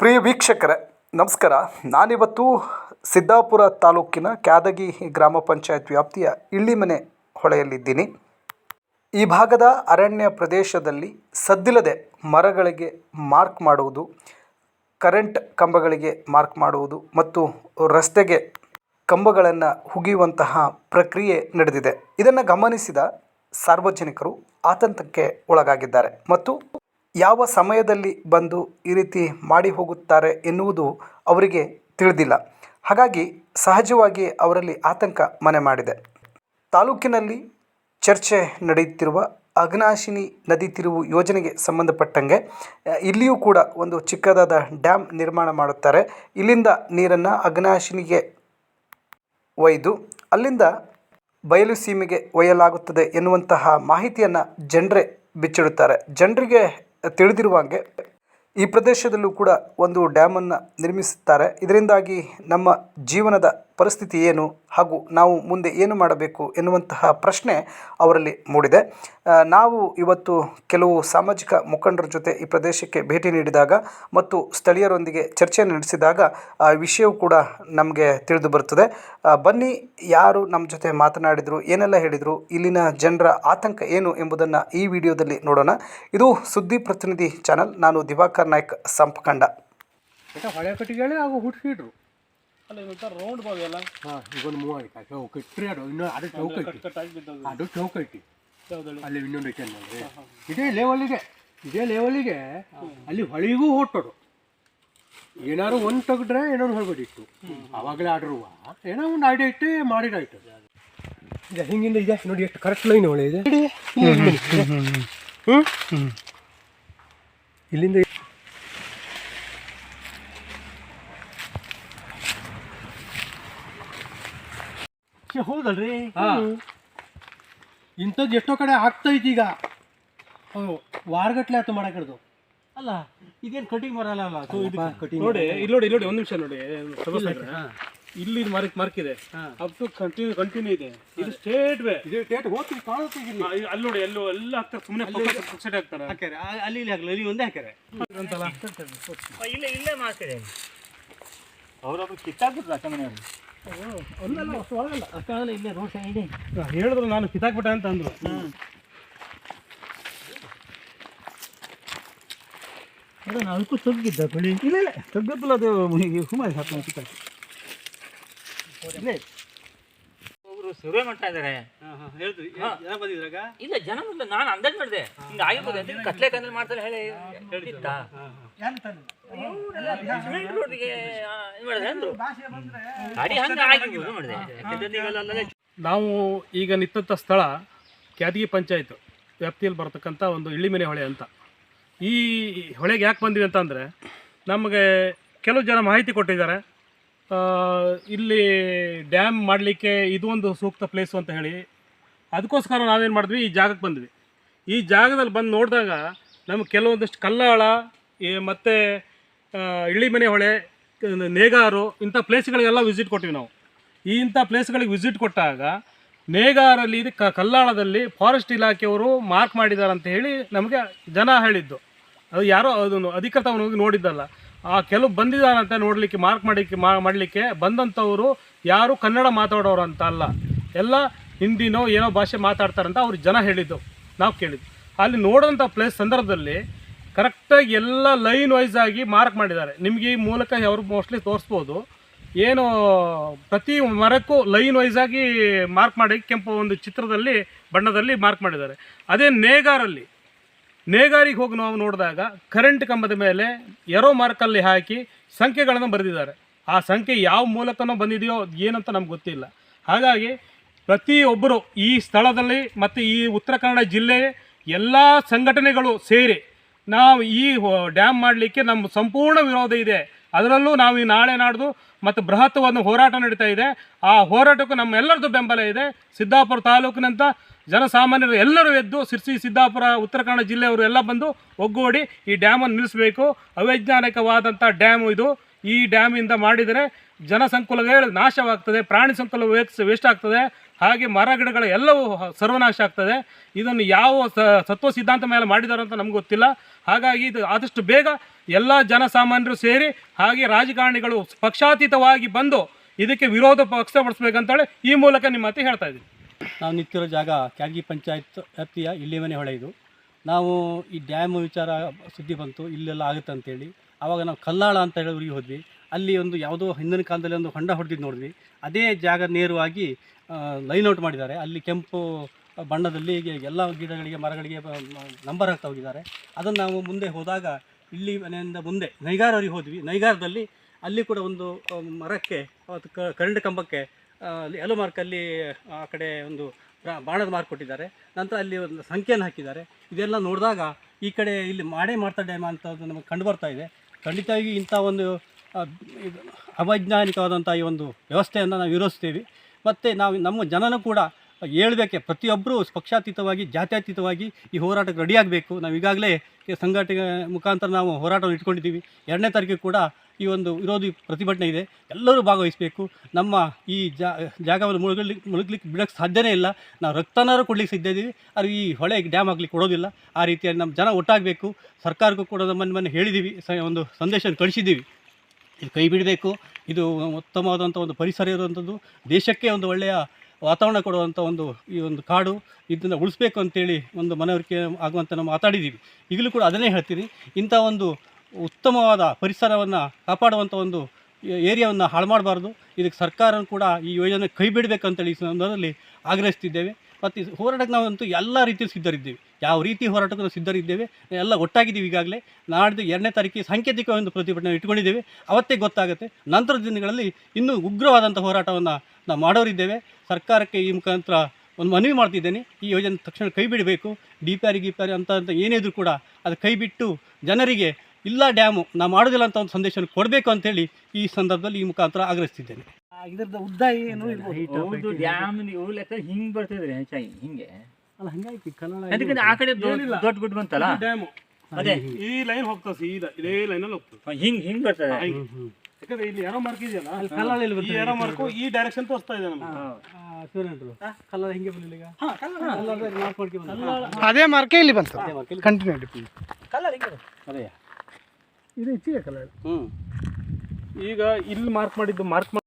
ಪ್ರಿಯ ವೀಕ್ಷಕರೇ, ನಮಸ್ಕಾರ. ನಾನಿವತ್ತು ಸಿದ್ದಾಪುರ ತಾಲೂಕಿನ ಕ್ಯಾದಗಿ ಗ್ರಾಮ ಪಂಚಾಯತ್ ವ್ಯಾಪ್ತಿಯ ಇಳ್ಳಿಮನೆ ಹೊಳೆಯಲ್ಲಿದ್ದೀನಿ. ಈ ಭಾಗದ ಅರಣ್ಯ ಪ್ರದೇಶದಲ್ಲಿ ಸದ್ದಿಲ್ಲದೆ ಮರಗಳಿಗೆ ಮಾರ್ಕ್ ಮಾಡುವುದು, ಕರೆಂಟ್ ಕಂಬಗಳಿಗೆ ಮಾರ್ಕ್ ಮಾಡುವುದು ಮತ್ತು ರಸ್ತೆಗೆ ಕಂಬಗಳನ್ನು ಹುಗಿಯುವಂತಹ ಪ್ರಕ್ರಿಯೆ ನಡೆದಿದೆ. ಇದನ್ನು ಗಮನಿಸಿದ ಸಾರ್ವಜನಿಕರು ಆತಂಕಕ್ಕೆ ಒಳಗಾಗಿದ್ದಾರೆ ಮತ್ತು ಯಾವ ಸಮಯದಲ್ಲಿ ಬಂದು ಈ ರೀತಿ ಮಾಡಿ ಹೋಗುತ್ತಾರೆ ಎನ್ನುವುದು ಅವರಿಗೆ ತಿಳಿದಿಲ್ಲ. ಹಾಗಾಗಿ ಸಹಜವಾಗಿ ಅವರಲ್ಲಿ ಆತಂಕ ಮನೆ ಮಾಡಿದೆ. ತಾಲೂಕಿನಲ್ಲಿ ಚರ್ಚೆ ನಡೆಯುತ್ತಿರುವ ಅಗ್ನಾಶಿನಿ ನದಿ ತಿರುವು ಯೋಜನೆಗೆ ಸಂಬಂಧಪಟ್ಟಂಗೆ ಇಲ್ಲಿಯೂ ಕೂಡ ಒಂದು ಚಿಕ್ಕದಾದ ಡ್ಯಾಮ್ ನಿರ್ಮಾಣ ಮಾಡುತ್ತಾರೆ. ಇಲ್ಲಿಂದ ನೀರನ್ನು ಅಗ್ನಾಶಿನಿಗೆ ಒಯ್ದು, ಅಲ್ಲಿಂದ ಬಯಲು ಸೀಮೆಗೆ ಒಯ್ಯಲಾಗುತ್ತದೆ ಎನ್ನುವಂತಹ ಮಾಹಿತಿಯನ್ನು ಜನರೇ ಬಿಚ್ಚಿಡುತ್ತಾರೆ. ಜನರಿಗೆ ತಿಳಿದಿರುವಾಗೆ ಈ ಪ್ರದೇಶದಲ್ಲೂ ಕೂಡ ಒಂದು ಡ್ಯಾಮನ್ನು ನಿರ್ಮಿಸುತ್ತಾರೆ. ಇದರಿಂದಾಗಿ ನಮ್ಮ ಜೀವನದ ಪರಿಸ್ಥಿತಿ ಏನು ಹಾಗೂ ನಾವು ಮುಂದೆ ಏನು ಮಾಡಬೇಕು ಎನ್ನುವಂತಹ ಪ್ರಶ್ನೆ ಅವರಲ್ಲಿ ಮೂಡಿದೆ. ನಾವು ಇವತ್ತು ಕೆಲವು ಸಾಮಾಜಿಕ ಮುಖಂಡರ ಜೊತೆ ಈ ಪ್ರದೇಶಕ್ಕೆ ಭೇಟಿ ನೀಡಿದಾಗ ಮತ್ತು ಸ್ಥಳೀಯರೊಂದಿಗೆ ಚರ್ಚೆ ನಡೆಸಿದಾಗ ಆ ವಿಷಯವು ಕೂಡ ನಮಗೆ ತಿಳಿದು ಬರುತ್ತದೆ. ಬನ್ನಿ ಯಾರು ನಮ್ಮ ಜೊತೆ ಮಾತನಾಡಿದರು, ಏನೆಲ್ಲ ಹೇಳಿದರು, ಇಲ್ಲಿನ ಜನರ ಆತಂಕ ಏನು ಎಂಬುದನ್ನು ಈ ವಿಡಿಯೋದಲ್ಲಿ ನೋಡೋಣ. ಇದು ಸುದ್ದಿ ಪ್ರತಿನಿಧಿ ಚಾನಲ್, ನಾನು ದಿವಾಕರ್ ನಾಯ್ಕ್, ಸಂಪಕಂಡ. ಹೊಳೆ ಕಟ್ಟಿಗೆಳೆ ಹಾಗೂ ರೌಂಡ್ ಹಾಂ ಈಗೊಂದು ಚೌಕ ಇಟ್ಟರೆ ಅದು ಇನ್ನೂ ಅದು ಚೌಕ ಅದು ಇಟ್ಟು ಅಲ್ಲಿ ಇನ್ನೊಂದು ಐತೆ ನೋಡ್ರಿ ಇದೇ ಲೆವೆಲಿಗೆ ಇದೇ ಲೆವೆಲಿಗೆ ಅಲ್ಲಿ ಹೊಳಿಗೂ ಹೊಟ್ಟರು ಏನಾರು ಒಂದು ತೆಗೆದ್ರೆ ಏನೋ ಹೊರಗಡಿಟ್ಟು ಅವಾಗಲೇ ಆರ್ಡ್ರುವ ಏನೋ ಒಂದು ಐಡಿಯಾ ಇಟ್ಟು ಮಾಡಿದಾಯ್ತು. ಇದೆ ಹಿಂಗಿಂದ ಇದೆ ನೋಡಿ ಎಷ್ಟು ಕರೆಕ್ಟ್ ಲೈನ್ ಒಳ್ಳೆ ಇದೆ. ಇಲ್ಲಿಂದ ಹೌದಲ್ರಿ? ಹಾಂ. ಇಂಥದ್ದು ಎಷ್ಟೋ ಕಡೆ ಆಗ್ತೈತಿ ಈಗ. ವಾರಗಟ್ಲೆ ಆಯ್ತು ಮಾಡಕ್ಕಿಡ್ದು ಅಲ್ಲ ಇದೇನು ಕಟಿಂಗ್ ಮಾಡಲ್ಲ ಅಲ್ಲ? ಅಲ್ಲ ಸೊ ಇದು ಕಟಿಂಗ್ ನೋಡಿ ಇಲ್ಲಿ ನೋಡಿ ಇಲ್ಲಿ ನೋಡಿ ಒಂದು ನಿಮಿಷ ನೋಡಿ ಇಲ್ಲಿ ಮಾರ್ಕ್ ಮಾರ್ಕ್ ಇದೆ ಅಪ್ ಟು ಕಂಟಿನ್ಯೂ ಕಂಟಿನ್ಯೂ ಇದೆ. ಇದು ಸ್ಟೇಟ್ ವೇ ಇದು ಸ್ಟೇಟ್ ಹೋಗ್ತೀವಿ ಕಾಣುತ್ತೆ ಇಲ್ಲಿ. ಅಲ್ಲಿ ನೋಡಿ ಎಲ್ಲೋ ಎಲ್ಲ ಹಾಕ್ತಾರೆ ಸುಮ್ಮನೆ ಸೆಟ್ ಹಾಕ್ತಾರೆ. ಹಾಕ್ಯಾರೆ. ಅಲ್ಲಿ ಇಲ್ಲಿ ಹಾಕಲ್ಲ ಇಲ್ಲಿ ಒಂದೇ ಹಾಕ್ಯಾರೆ. ಅಂತಲ್ಲ ಇಲ್ಲೇ ಇಲ್ಲೇ ಮಾಡ್ತಾರೆ ಅವ್ರೊಬ್ರು ಕಿತ್ತಾಕ್ಬಿಟ್ರು ಅಕ್ಕ ಇಲ್ಲೇ ರೋಡ್ ಸೈಡ್ ಹೇಳಿದ್ರು ನಾನು ಕಿತ್ತಾಕ್ಬಿಟ್ಟೆ ಅಂತ ಅಂದ್ರು ನಾನು ನಾಲ್ಕು ತಗ್ಗಿದ್ದ ಬೆಳಿ ಇಲ್ಲ ಇಲ್ಲ ತಗ್ಗದ್ದಲ್ಲ ಅದು ಹುಮಾಯಿ ಹಾಕಿ ಇಲ್ಲೇ. ಸರ್ವೆ ಮಾಡ್ತಾ ಇದ್ದಾರೆ. ಹೇಳಿದ್ರು ಜನ ಬಂದಿದ್ರಾಗ ಇಲ್ಲ ಜನ ಬಂದ ನಾನು ಅಂದಾಜ್ ಮಾಡಿದೆ ಹಿಂಗ ಆಗಿರ್ಬೋದು ಅಂತ ಕತ್ಲೆ ಕಂದ್ರೆ ಮಾಡ್ತಾರೆ ಹೇಳಿ. ಹೇಳ್ತಿತ್ತಾ ನಾವು ಈಗ ನಿಂತ ಸ್ಥಳ ಕ್ಯಾದಗಿ ಪಂಚಾಯತ್ ವ್ಯಾಪ್ತಿಯಲ್ಲಿ ಬರ್ತಕ್ಕಂಥ ಒಂದು ಇಳಿಮನೆ ಹೊಳೆ ಅಂತ. ಈ ಹೊಳೆಗೆ ಯಾಕೆ ಬಂದಿವಿ ಅಂತಂದರೆ ನಮಗೆ ಕೆಲವು ಜನ ಮಾಹಿತಿ ಕೊಟ್ಟಿದ್ದಾರೆ. ಇಲ್ಲಿ ಡ್ಯಾಮ್ ಮಾಡಲಿಕ್ಕೆ ಇದು ಒಂದು ಸೂಕ್ತ ಪ್ಲೇಸು ಅಂತ ಹೇಳಿ. ಅದಕ್ಕೋಸ್ಕರ ನಾವೇನು ಮಾಡಿದ್ವಿ, ಈ ಜಾಗಕ್ಕೆ ಬಂದ್ವಿ. ಈ ಜಾಗದಲ್ಲಿ ಬಂದು ನೋಡಿದಾಗ ನಮ್ಗೆ ಕೆಲವೊಂದಿಷ್ಟು ಕಲ್ಲಾಳ ಮತ್ತು ಇಳಿಮನೆ ಹೊಳೆ, ನೇಗಾರು ಇಂಥ ಪ್ಲೇಸ್ಗಳಿಗೆಲ್ಲ ವಿಸಿಟ್ ಕೊಟ್ಟಿವಿ ನಾವು. ಈ ಇಂಥ ಪ್ಲೇಸ್ಗಳಿಗೆ ವಿಸಿಟ್ ಕೊಟ್ಟಾಗ ನೇಗಾರಲ್ಲಿ, ಇದು ಕಲ್ಲಾಳದಲ್ಲಿ ಫಾರೆಸ್ಟ್ ಇಲಾಖೆಯವರು ಮಾರ್ಕ್ ಮಾಡಿದ್ದಾರೆ ಅಂತ ಹೇಳಿ ನಮಗೆ ಜನ ಹೇಳಿದ್ದು. ಅದು ಯಾರೋ, ಅದನ್ನು ಅಧಿಕೃತವನ್ನು ಹೋಗಿ ನೋಡಿದ್ದಲ್ಲ. ಆ ಕೆಲವು ಬಂದಿದ್ದಾರಂತ ನೋಡಲಿಕ್ಕೆ ಮಾರ್ಕ್ ಮಾಡಲಿಕ್ಕೆ ಮಾಡಲಿಕ್ಕೆ ಬಂದಂಥವರು ಯಾರು ಕನ್ನಡ ಮಾತಾಡೋರು ಅಂತ ಅಲ್ಲ. ಎಲ್ಲ ಹಿಂದಿನೋ ಏನೋ ಭಾಷೆ ಮಾತಾಡ್ತಾರಂತ ಅವ್ರು ಜನ ಹೇಳಿದ್ದು, ನಾವು ಕೇಳಿದ್ದು. ಅಲ್ಲಿ ನೋಡೋಂಥ ಪ್ಲೇಸ್ ಸಂದರ್ಭದಲ್ಲಿ ಕರೆಕ್ಟಾಗಿ ಎಲ್ಲ ಲೈನ್ ವೈಸ್ ಆಗಿ ಮಾರ್ಕ್ ಮಾಡಿದ್ದಾರೆ. ನಿಮಗೆ ಈ ಮೂಲಕ ಅವರು ಮೋಸ್ಟ್ಲಿ ತೋರಿಸ್ಬೋದು. ಏನು ಪ್ರತಿ ಮರಕ್ಕೂ ಲೈನ್ ವೈಸ್ ಆಗಿ ಮಾರ್ಕ್ ಮಾಡಿ ಕೆಂಪು ಒಂದು ಚಿತ್ರದಲ್ಲಿ, ಬಣ್ಣದಲ್ಲಿ ಮಾರ್ಕ್ ಮಾಡಿದ್ದಾರೆ. ಅದೇ ನೇಗಾರಲ್ಲಿ ನೇಗಾರಿಗೆ ಹೋಗಿ ನಾವು ನೋಡಿದಾಗ ಕರೆಂಟ್ ಕಂಬದ ಮೇಲೆ ಎರೋ ಮಾರ್ಕಲ್ಲಿ ಹಾಕಿ ಸಂಖ್ಯೆಗಳನ್ನು ಬರೆದಿದ್ದಾರೆ. ಆ ಸಂಖ್ಯೆ ಯಾವ ಮೂಲಕನೋ ಬಂದಿದೆಯೋ ಏನಂತ ನಮ್ಗೆ ಗೊತ್ತಿಲ್ಲ. ಹಾಗಾಗಿ ಪ್ರತಿಯೊಬ್ಬರು ಈ ಸ್ಥಳದಲ್ಲಿ ಮತ್ತು ಈ ಉತ್ತರ ಕನ್ನಡ ಜಿಲ್ಲೆ ಎಲ್ಲ ಸಂಘಟನೆಗಳು ಸೇರಿ ನಾವು ಈ ಡ್ಯಾಮ್ ಮಾಡಲಿಕ್ಕೆ ನಮ್ಮ ಸಂಪೂರ್ಣ ವಿರೋಧ ಇದೆ. ಅದರಲ್ಲೂ ನಾವು ಈ ನಾಳೆ ನಾಡ್ದು ಮತ್ತು ಬೃಹತ್ ಒಂದು ಹೋರಾಟ ನಡೀತಾ ಇದೆ. ಆ ಹೋರಾಟಕ್ಕೂ ನಮ್ಮೆಲ್ಲರದ್ದು ಬೆಂಬಲ ಇದೆ. ಸಿದ್ದಾಪುರ ತಾಲೂಕಿನಂತ ಜನಸಾಮಾನ್ಯರು ಎಲ್ಲರೂ ಎದ್ದು ಸಿರ್ಸಿ, ಸಿದ್ದಾಪುರ, ಉತ್ತರ ಕನ್ನಡ ಜಿಲ್ಲೆಯವರು ಎಲ್ಲ ಬಂದು ಒಗ್ಗೂಡಿ ಈ ಡ್ಯಾಮನ್ನು ನಿಲ್ಲಿಸಬೇಕು. ಅವೈಜ್ಞಾನಿಕವಾದಂಥ ಡ್ಯಾಮ್ ಇದು. ಈ ಡ್ಯಾಮಿಂದ ಮಾಡಿದರೆ ಜನಸಂಕುಲಗಳು ನಾಶವಾಗ್ತದೆ, ಪ್ರಾಣಿ ಸಂಕುಲ ವೇಸ್ಟ್ ವೇಸ್ಟ್ ಆಗ್ತದೆ. ಹಾಗೆ ಮರ ಗಿಡಗಳು ಎಲ್ಲವೂ ಸರ್ವನಾಶ ಆಗ್ತದೆ. ಇದನ್ನು ಯಾವ ಸತ್ವ ಸಿದ್ಧಾಂತ ಮೇಲೆ ಮಾಡಿದ್ದಾರೆ ಅಂತ ನಮ್ಗೆ ಗೊತ್ತಿಲ್ಲ. ಹಾಗಾಗಿ ಇದು ಆದಷ್ಟು ಬೇಗ ಎಲ್ಲ ಜನಸಾಮಾನ್ಯರು ಸೇರಿ ಹಾಗೆ ರಾಜಕಾರಣಿಗಳು ಪಕ್ಷಾತೀತವಾಗಿ ಬಂದು ಇದಕ್ಕೆ ವಿರೋಧ ಪಕ್ಷಪಡಿಸ್ಬೇಕಂತೇಳಿ ಈ ಮೂಲಕ ನಿಮ್ಮ ಮಾತು ಹೇಳ್ತಾ ಇದ್ದೀನಿ. ನಾವು ನಿಂತಿರೋ ಜಾಗ ಕ್ಯಾಗಿ ಪಂಚಾಯತ್ ವ್ಯಾಪ್ತಿಯ ಇಲ್ಲಿಮನೆ ಹೊಳೆ ಇದು. ನಾವು ಈ ಡ್ಯಾಮ್ ವಿಚಾರ ಸುದ್ದಿ ಬಂತು, ಇಲ್ಲೆಲ್ಲ ಆಗುತ್ತೆ ಅಂತೇಳಿ. ಆವಾಗ ನಾವು ಕಲ್ಲಾಳ ಅಂತ ಹೇಳಿ ಊರಿಗೆ ಹೋದ್ವಿ. ಅಲ್ಲಿ ಒಂದು ಯಾವುದೋ ಹಿಂದಿನ ಕಾಲದಲ್ಲಿ ಒಂದು ಹೊಂಡ ಹೊಡೆದಿದ್ದು ನೋಡಿದ್ವಿ. ಅದೇ ಜಾಗ ನೇರವಾಗಿ ಲೈನ್ ಔಟ್ ಮಾಡಿದ್ದಾರೆ. ಅಲ್ಲಿ ಕೆಂಪು ಬಣ್ಣದಲ್ಲಿ ಎಲ್ಲ ಗಿಡಗಳಿಗೆ, ಮರಗಳಿಗೆ ನಂಬರ್ ಹಾಕ್ತಾ ಹೋಗಿದ್ದಾರೆ. ಅದನ್ನು ನಾವು ಮುಂದೆ ಹೋದಾಗ, ಇಲ್ಲಿ ಮನೆಯಿಂದ ಮುಂದೆ ನೈಗಾರವರಿಗೆ ಹೋದ್ವಿ. ನೈಗಾರದಲ್ಲಿ ಅಲ್ಲಿ ಕೂಡ ಒಂದು ಮರಕ್ಕೆ ಕರೆಂಟ್ ಕಂಬಕ್ಕೆ ಎಲ್ಲೋ ಮಾರ್ಕಲ್ಲಿ, ಆ ಕಡೆ ಒಂದು ಬಾಣದ ಮಾರ್ಕ್ ಕೊಟ್ಟಿದ್ದಾರೆ. ನಂತರ ಅಲ್ಲಿ ಒಂದು ಸಂಖ್ಯೆಯನ್ನು ಹಾಕಿದ್ದಾರೆ. ಇದೆಲ್ಲ ನೋಡಿದಾಗ ಈ ಕಡೆ ಇಲ್ಲಿ ಮಾಡೇ ಮಾಡ್ತಾ ಡ್ಯಾಮ್ ಅಂತ ನಮಗೆ ಕಂಡು ಬರ್ತಾ ಇದೆ. ಖಂಡಿತವಾಗಿ ಇಂಥ ಒಂದು ಅವೈಜ್ಞಾನಿಕವಾದಂಥ ಈ ಒಂದು ವ್ಯವಸ್ಥೆಯನ್ನು ನಾವು ವಿರೋಧಿಸ್ತೀವಿ. ಮತ್ತು ನಾವು ನಮ್ಮ ಜನನೂ ಕೂಡ ಹೇಳಬೇಕೆ, ಪ್ರತಿಯೊಬ್ಬರೂ ಪಕ್ಷಾತೀತವಾಗಿ, ಜಾತ್ಯತೀತವಾಗಿ ಈ ಹೋರಾಟಕ್ಕೆ ರೆಡಿಯಾಗಬೇಕು ನಾವು ಈಗಾಗಲೇ ಸಂಘಟನೆ ಮುಖಾಂತರ ನಾವು ಹೋರಾಟವನ್ನು ಇಟ್ಕೊಂಡಿದ್ದೀವಿ. ಎರಡನೇ ತಾರೀಕು ಕೂಡ ಈ ಒಂದು ವಿರೋಧಿ ಪ್ರತಿಭಟನೆ ಇದೆ. ಎಲ್ಲರೂ ಭಾಗವಹಿಸಬೇಕು. ನಮ್ಮ ಈ ಜಾಗವನ್ನು ಮುಳುಗಲಿಕ್ಕೆ ಮುಳುಗಲಿಕ್ಕೆ ಬಿಡೋಕ್ಕೆ ಸಾಧ್ಯನೇ ಇಲ್ಲ. ನಾವು ರಕ್ತನಾರು ಕೊಡ್ಲಿಕ್ಕೆ ಸಿದ್ಧ ಇದ್ದೀವಿ. ಆದರೆ ಈ ಹೊಳೆ ಡ್ಯಾಮ್ ಆಗಲಿಕ್ಕೆ ಕೊಡೋದಿಲ್ಲ. ಆ ರೀತಿಯಾಗಿ ನಮ್ಮ ಜನ ಒಟ್ಟಾಗಬೇಕು. ಸರ್ಕಾರಕ್ಕೂ ಕೂಡ ನಮ್ಮನ್ನು ಮೊನ್ನೆ ಹೇಳಿದ್ದೀವಿ. ಸ, ಒಂದು ಸಂದೇಶ ಕಳಿಸಿದ್ದೀವಿ. ಇದು ಕೈ ಬಿಡಬೇಕು. ಇದು ಉತ್ತಮವಾದಂಥ ಒಂದು ಪರಿಸರ ಇರುವಂಥದ್ದು ದೇಶಕ್ಕೆ ಒಂದು ಒಳ್ಳೆಯ ವಾತಾವರಣ ಕೊಡುವಂಥ ಒಂದು ಈ ಒಂದು ಕಾಡು ಇದನ್ನು ಉಳಿಸ್ಬೇಕು ಅಂತೇಳಿ ಒಂದು ಮನವರಿಕೆ ಆಗುವಂಥ ನಾವು ಮಾತಾಡಿದ್ದೀವಿ ಈಗಲೂ ಕೂಡ ಅದನ್ನೇ ಹೇಳ್ತೀನಿ. ಇಂಥ ಒಂದು ಉತ್ತಮವಾದ ಪರಿಸರವನ್ನು ಕಾಪಾಡುವಂಥ ಒಂದು ಏರಿಯಾವನ್ನು ಹಾಳು ಮಾಡಬಾರ್ದು. ಇದಕ್ಕೆ ಸರ್ಕಾರ ಕೂಡ ಈ ಯೋಜನೆ ಕೈ ಬಿಡಬೇಕಂತೇಳಿ ಈ ಸಂದರ್ಭದಲ್ಲಿ ಆಗ್ರಹಿಸ್ತಿದ್ದೇವೆ. ಮತ್ತು ಹೋರಾಟಕ್ಕೆ ನಾವಂತೂ ಎಲ್ಲ ರೀತಿಯಲ್ಲಿ ಸಿದ್ಧರಿದ್ದೇವೆ. ಯಾವ ರೀತಿ ಹೋರಾಟಕ್ಕೂ ಸಿದ್ಧರಿದ್ದೇವೆ, ಎಲ್ಲ ಒಟ್ಟಾಗಿದ್ದೀವಿ ಈಗಾಗಲೇ. ನಾಡಿದ್ದು ಎರಡನೇ ತಾರೀಕಿಗೆ ಸಾಂಕೇತಿಕ ಒಂದು ಪ್ರತಿಭಟನೆ ಇಟ್ಕೊಂಡಿದ್ದೇವೆ ಅವತ್ತೇ ಗೊತ್ತಾಗುತ್ತೆ. ನಂತರದ ದಿನಗಳಲ್ಲಿ ಇನ್ನೂ ಉಗ್ರವಾದಂಥ ಹೋರಾಟವನ್ನು ನಾವು ಮಾಡೋರಿದ್ದೇವೆ. ಸರ್ಕಾರಕ್ಕೆ ಈ ಮುಖಾಂತರ ಒಂದು ಮನವಿ ಮಾಡ್ತಿದ್ದೇನೆ. ಈ ಯೋಜನೆ ತಕ್ಷಣ ಕೈ ಬಿಡಬೇಕು. ಡಿ ಪಿ ಆರ್ ಅಂತ ಅಂತ ಏನೇ ಇದ್ರೂ ಕೂಡ ಅದು ಕೈ ಬಿಟ್ಟು ಜನರಿಗೆ ಇಲ್ಲ ಡ್ಯಾಮು ನಾವು ಮಾಡೋದಿಲ್ಲ ಅಂತ ಒಂದು ಸಂದೇಶ ಕೊಡಬೇಕು ಅಂತೇಳಿ ಈ ಸಂದರ್ಭದಲ್ಲಿ ಈ ಮುಖಾಂತರ ಆಗ್ರಹಿಸ್ತಿದ್ದೇನೆ. ಇದ್ರದ್ದು ಉದ್ದ ಏನು ಹೌದು ಡ್ಯಾಮ್ ನೀವು ಲೆಕ್ಕ ಹಿಂಗ್ ಬರ್ತಿದ್ರೆ ಹೆಚ್ಚಾಗಿ ಹಿಂಗೆ? ಅಲ್ಲ ಹಂಗಾಗಿ ಕನ್ನಡ ಅದಕ್ಕೆ ಆ ಕಡೆ ದೊಡ್ಡ ಗುಡ್ ಬಂತಲ್ಲ? ಡ್ಯಾಮು. ಅದೇ. ಈ ಲೈನ್ ಹೋಗ್ತಾವ ಸೀದಾ ಇದೇ ಲೈನಲ್ಲಿ ಹೋಗ್ತದೆ. ಹಿಂಗ್ ಹಿಂಗ್ ಬರ್ತದೆ. ಯಾಕಂದ್ರೆ ಇಲ್ಲಿ ಯಾರೋ ಮಾರ್ಕ್ ಇದೆಯಲ್ಲ ಕಲ್ಲಲ್ಲಿ ಈ ಯಾರೋ ಮಾರ್ಕು ಈ ಡೈರೆಕ್ಷನ್ ತೋರಿಸ್ತಾ ಇದೆ ನಮ್ಗೆ. ಕಲ್ಲರ್ ಹೆಂಗೆ ಬರಲಿಲ್ಲ ಈಗ? Colour mark. ಅದೇ ಮಾರ್ಕೆ ಇಲ್ಲಿ ಬಂತು. ಕಂಟಿನ್ಯೂ ಇಲ್ಲಿ- ಕಂಟಿನ್ಯೂ ಅದೇ. ಇದು ಹೆಚ್ಚಿಗೆ ಕಲರ್. ಹ್ಞೂ ಈಗ ಇಲ್ಲಿ ಮಾರ್ಕ್ ಮಾಡಿದ್ದು ಮಾರ್ಕ್